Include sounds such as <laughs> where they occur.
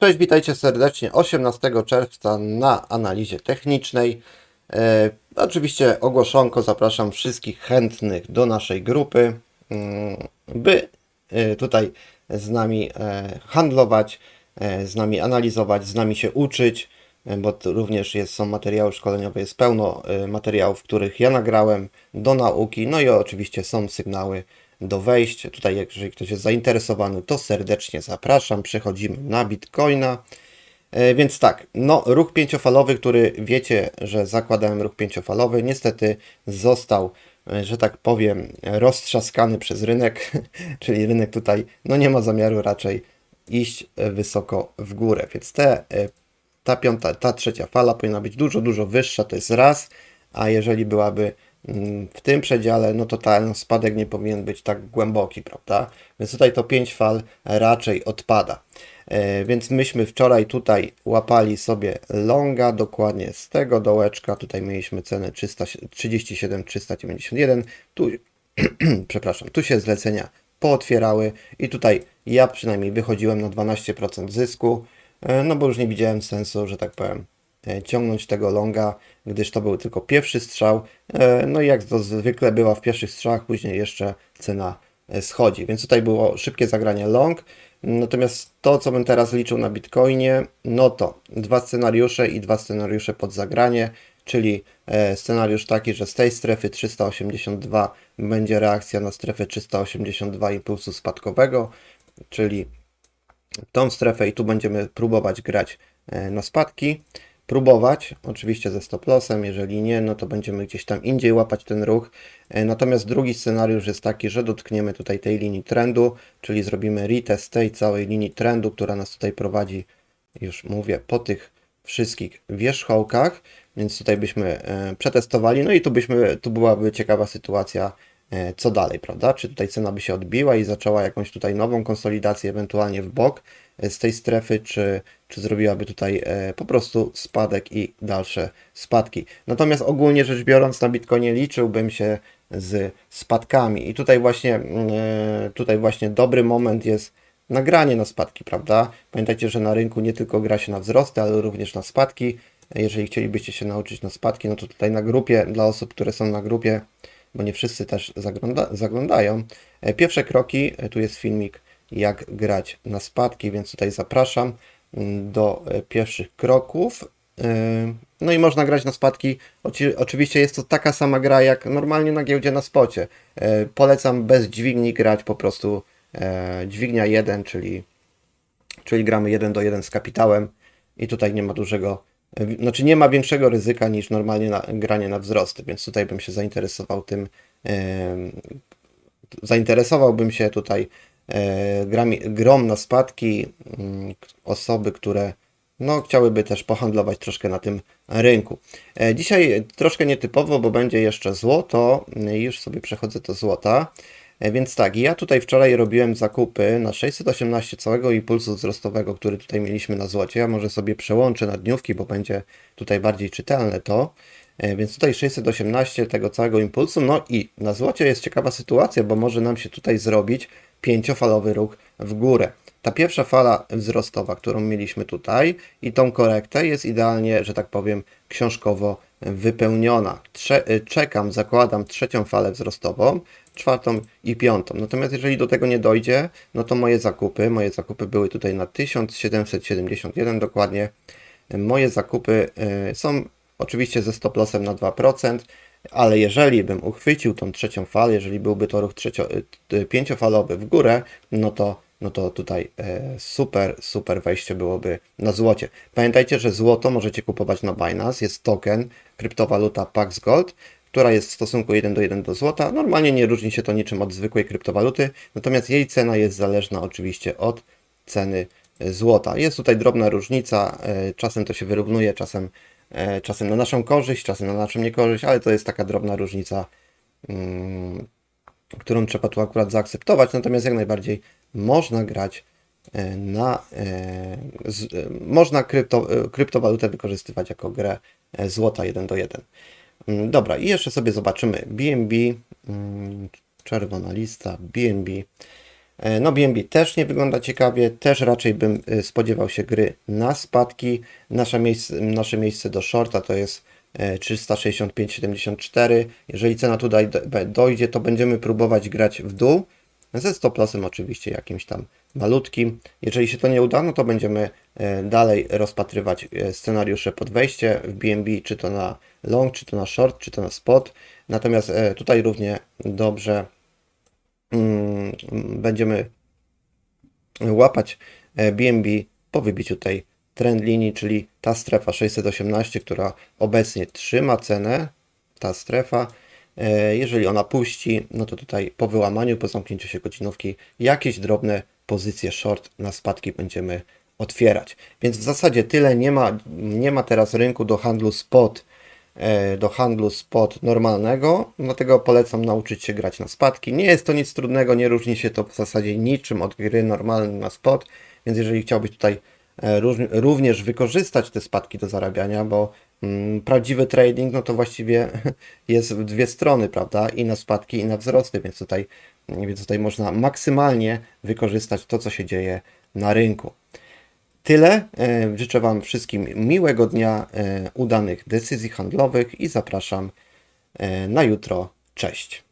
Cześć, witajcie serdecznie 18 czerwca na analizie technicznej. E, oczywiście ogłoszonko, zapraszam wszystkich chętnych do naszej grupy, mm, by e, tutaj z nami e, handlować, e, z nami analizować, z nami się uczyć, bo również jest, są materiały szkoleniowe, jest pełno materiałów, których ja nagrałem do nauki, no i oczywiście są sygnały do wejść. Tutaj, jeżeli ktoś jest zainteresowany, to serdecznie zapraszam. Przechodzimy na Bitcoina. E, Więc tak, no ruch pięciofalowy, który wiecie, że zakładałem ruch pięciofalowy, niestety został, e, że tak powiem, roztrzaskany przez rynek, <laughs> czyli rynek tutaj no nie ma zamiaru raczej iść e, wysoko w górę, więc te, ta piąta, ta trzecia fala powinna być dużo, dużo wyższa, to jest raz, a jeżeli byłaby w tym przedziale, no to ten spadek nie powinien być tak głęboki, prawda? Więc tutaj to 5 fal raczej odpada. E, Więc myśmy wczoraj tutaj łapali sobie longa, dokładnie z tego dołeczka. Tutaj mieliśmy cenę 300, 37 391. Tu, <clears throat> przepraszam, tu się zlecenia pootwierały i tutaj ja przynajmniej wychodziłem na 12% zysku, e, no bo już nie widziałem sensu, że tak powiem, ciągnąć tego longa, gdyż to był tylko pierwszy strzał. E, No i jak to zwykle bywa w pierwszych strzałach, później jeszcze cena e, schodzi. Więc tutaj było szybkie zagranie long. Natomiast to, co bym teraz liczył na Bitcoinie, no to dwa scenariusze i dwa scenariusze pod zagranie, czyli e, scenariusz taki, że z tej strefy 382 będzie reakcja na strefę 382 impulsu spadkowego, czyli tą strefę i tu będziemy próbować grać e, na spadki. Próbować, oczywiście ze stop lossem, jeżeli nie, no to będziemy gdzieś tam indziej łapać ten ruch. E, Natomiast drugi scenariusz jest taki, że dotkniemy tutaj tej linii trendu, czyli zrobimy retest tej całej linii trendu, która nas tutaj prowadzi, już mówię, po tych wszystkich wierzchołkach, więc tutaj byśmy e, przetestowali, no i tu byśmy, tu byłaby ciekawa sytuacja, e, co dalej, prawda? Czy tutaj cena by się odbiła i zaczęła jakąś tutaj nową konsolidację, ewentualnie w bok z tej strefy, czy, czy zrobiłaby tutaj e, po prostu spadek i dalsze spadki. Natomiast ogólnie rzecz biorąc na Bitcoinie liczyłbym się z spadkami i tutaj właśnie, mm, e, tutaj właśnie dobry moment jest nagranie na spadki, prawda? Pamiętajcie, że na rynku nie tylko gra się na wzrosty, ale również na spadki. Jeżeli chcielibyście się nauczyć na spadki, no to tutaj na grupie, dla osób, które są na grupie, bo nie wszyscy też zagląda, zaglądają. E, Pierwsze kroki, e, tu jest filmik, jak grać na spadki, więc tutaj zapraszam do e, pierwszych kroków. E, No i można grać na spadki. Oczywiście jest to taka sama gra jak normalnie na giełdzie na spocie. E, Polecam bez dźwigni grać po prostu dźwignia 1, czyli, czyli gramy 1 do 1 z kapitałem i tutaj nie ma dużego, znaczy nie ma większego ryzyka niż normalnie na, granie na wzrosty, więc tutaj bym się zainteresował tym, zainteresowałbym się tutaj grami, grom na spadki mm, osoby, które no, chciałyby też pohandlować troszkę na tym rynku. E, Dzisiaj troszkę nietypowo, bo będzie jeszcze złoto. E, Już sobie przechodzę do złota. E, Więc tak, ja tutaj wczoraj robiłem zakupy na 618 całego impulsu wzrostowego, który tutaj mieliśmy na złocie. Ja może sobie przełączę na dniówki, bo będzie tutaj bardziej czytelne to. E, Więc tutaj 618 tego całego impulsu. No i na złocie jest ciekawa sytuacja, bo może nam się tutaj zrobić pięciofalowy ruch w górę. Ta pierwsza fala wzrostowa, którą mieliśmy tutaj i tą korektę jest idealnie, że tak powiem, książkowo wypełniona. Trze- y, czekam, zakładam trzecią falę wzrostową, czwartą i piątą. Natomiast jeżeli do tego nie dojdzie, no to moje zakupy, moje zakupy były tutaj na 1771 dokładnie. Moje zakupy y, są oczywiście ze stop lossem na 2%, ale jeżeli bym uchwycił tą trzecią falę, jeżeli byłby to ruch trzecio, y, y, pięciofalowy w górę, no to, no to tutaj e, super, super wejście byłoby na złocie. Pamiętajcie, że złoto możecie kupować na Binance, jest token, kryptowaluta Pax Gold, która jest w stosunku 1 do 1 do złota. Normalnie nie różni się to niczym od zwykłej kryptowaluty, natomiast jej cena jest zależna oczywiście od ceny e, złota. Jest tutaj drobna różnica, e, czasem to się wyrównuje, czasem, czasem na naszą korzyść, czasem na naszą niekorzyść, ale to jest taka drobna różnica, mm, którą trzeba tu akurat zaakceptować, natomiast jak najbardziej można grać e, na, e, e, można krypto, e, kryptowalutę wykorzystywać jako grę e, złota 1 do 1. Mm, Dobra, i jeszcze sobie zobaczymy BNB, mm, czerwona lista, BNB. E, No BNB też nie wygląda ciekawie, też raczej bym e, spodziewał się gry na spadki. Nasze miejsce, nasze miejsce do shorta to jest e, 365,74. Jeżeli cena tutaj do- dojdzie, to będziemy próbować grać w dół, ze stop lossem oczywiście jakimś tam malutkim. Jeżeli się to nie uda, no to będziemy e, dalej rozpatrywać e, scenariusze pod wejście w BNB, czy to na long, czy to na short, czy to na spot. Natomiast e, tutaj równie dobrze będziemy łapać e, BNB po wybiciu tej trend linii, czyli ta strefa 618, która obecnie trzyma cenę, ta strefa. E, Jeżeli ona puści, no to tutaj po wyłamaniu, po zamknięciu się godzinówki, jakieś drobne pozycje short na spadki będziemy otwierać. Więc w zasadzie tyle. Nie ma, nie ma teraz rynku do handlu spot, e, do handlu spot normalnego, dlatego polecam nauczyć się grać na spadki. Nie jest to nic trudnego, nie różni się to w zasadzie niczym od gry normalnej na spot, więc jeżeli chciałbyś tutaj e, również wykorzystać te spadki do zarabiania, bo mm, prawdziwy trading, no to właściwie <laughs> jest w dwie strony, prawda? I na spadki, i na wzrosty, więc tutaj, więc tutaj można maksymalnie wykorzystać to, co się dzieje na rynku. Tyle. E, Życzę Wam wszystkim miłego dnia, e, udanych decyzji handlowych i zapraszam e, na jutro. Cześć.